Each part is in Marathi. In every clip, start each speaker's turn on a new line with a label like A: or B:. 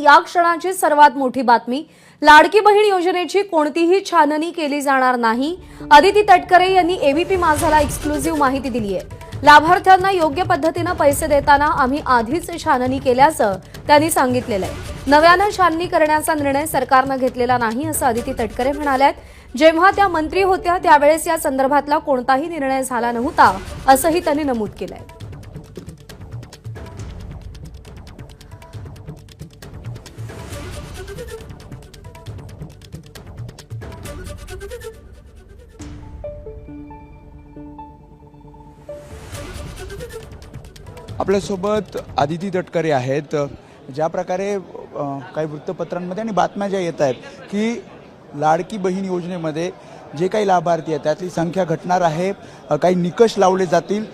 A: या क्षणाची सर्वात मोठी बातमी लाडकी बहीण योजनेची कोणतीही छाननी केली जाणार नाही. अदिती तटकरे यांनी एबीपी माझाला एक्सक्लुझिव्ह माहिती दिली आहे. लाभार्थ्यांना योग्य पद्धतीनं पैसे देताना आम्ही आधीच छाननी केल्याचं त्यांनी सांगितलेलं आहे. नव्यानं छाननी करण्याचा निर्णय सरकारनं घेतलेला नाही असं अदिती तटकरे म्हणाल्यात. जेव्हा त्या मंत्री होत्या त्यावेळेस या संदर्भातला कोणताही निर्णय झाला नव्हता असंही त्यांनी नमूद केलंय.
B: आपल्यासोबत आदिती तटकरे आहेत ज्या प्रकारे काही वृत्तपत्रांमध्ये आणि बातम्या ज्या येत आहेत की लाडकी बहीण योजनेमध्ये जे काही लाभार्थी आहेत त्यातली संख्या घटणार आहे काही निकष लावले जातील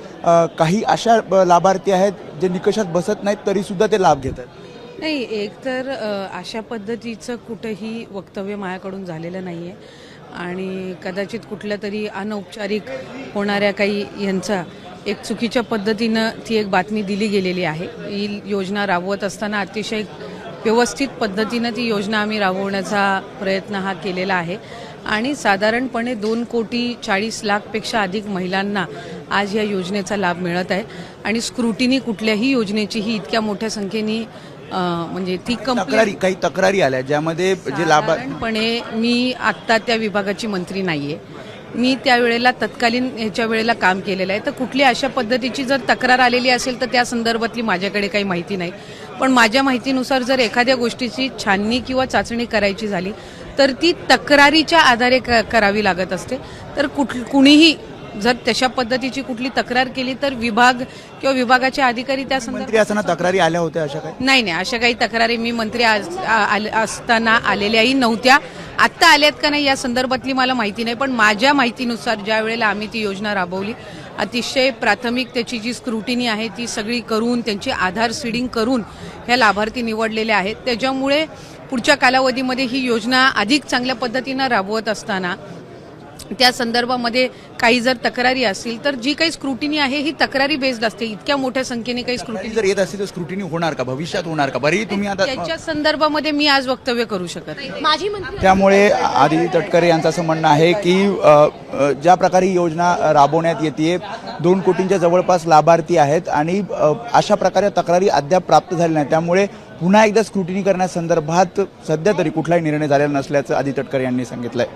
B: काही अशा लाभार्थी आहेत जे निकषात बसत नाहीत तरीसुद्धा ते लाभ घेत आहेत
C: नाही एकतर अशा पद्धतीचं कुठंही वक्तव्य माझ्याकडून झालेलं नाही आहे आणि कदाचित कुठल्या तरी अनौपचारिक होणाऱ्या काही यांचा एक चुकीच्या पद्धतीनं ती एक बातमी दिली गेलेली आहे. ही योजना राबवत असताना अतिशय व्यवस्थित पद्धतीनं ती योजना आम्ही राबवण्याचा प्रयत्न हा केलेला आहे. आणि साधारणपणे दोन कोटी चाळीस लाखपेक्षा अधिक महिलांना आज या योजनेचा लाभ मिळत आहे. आणि स्क्रुटिनी कुठल्याही योजनेची ही इतक्या मोठ्या संख्येने म्हणजे ती
B: तक्रारी काही तक्रारी आल्या ज्यामध्ये जे लाभा
C: साधारणपणे मी आत्ता त्या विभागाची मंत्री नाहीये. मी त्यावेळेला तत्कालीन ह्याच्या वेळेला काम केलेलं आहे. तर कुठली अशा पद्धतीची जर तक्रार आलेली असेल तर त्या संदर्भातली माझ्याकडे काही माहिती नाही. पण माझ्या माहितीनुसार जर एखाद्या गोष्टीची छाननी किंवा चाचणी करायची झाली तर ती तक्रारीच्या आधारे क- करावी लागत असते. तर कुठ कुणीही जर तशा पद्धतीची कुठली तक्रार केली तर विभाग किंवा विभागाचे अधिकारी त्या संदर्भात
B: तक्रारी आल्या होत्या अशा काही?
C: नाही नाही. अशा काही तक्रारी मी मंत्री असताना आलेल्याही नव्हत्या. आत्ता आल्यात का नाही या संदर्भातली मला माहिती नाही पण माझ्या माहितीनुसार ज्या वेळेला आम्ही ती योजना राबवली अतिशय प्राथमिक त्याची जी स्क्रुटिनी आहे ती सगळी करून त्यांची आधार सीडिंग करून ह्या लाभार्थी निवडलेल्या आहेत. त्याच्यामुळे पुढच्या कालावधीमध्ये ही योजना अधिक चांगल्या पद्धतीनं राबवत असताना त्या संदर्भामध्ये काही जर तक्रारी असतील तर जी काही स्क्रुटिनी आहे ही तक्रारी बेस्ड असते. इतक्या मोठ्या संख्येने काही स्क्रुटिनी
B: तक्रारी जर येत असतील तर स्क्रुटिनी होणार का? भविष्यात होणार का? बरी तुम्ही आता
C: त्याच्या संदर्भामध्ये मी आज वक्तव्य करू शकत नाही.
A: मंत्री
B: त्यामुळे आदिती तटकरे यांचं असं म्हणणं आहे की ज्या प्रकारे योजना राबवण्यात येते दोन कोटींच्या जवळपास लाभार्थी आहेत आणि अशा प्रकारे तक्रारी अद्याप प्राप्त झाल्या नाही त्यामुळे पुन्हा एकदा स्क्रुटिनी करण्यासंदर्भात सध्या तरी कुठलाही निर्णय झालेला नसल्याचं आदिती तटकरे यांनी सांगितलंय.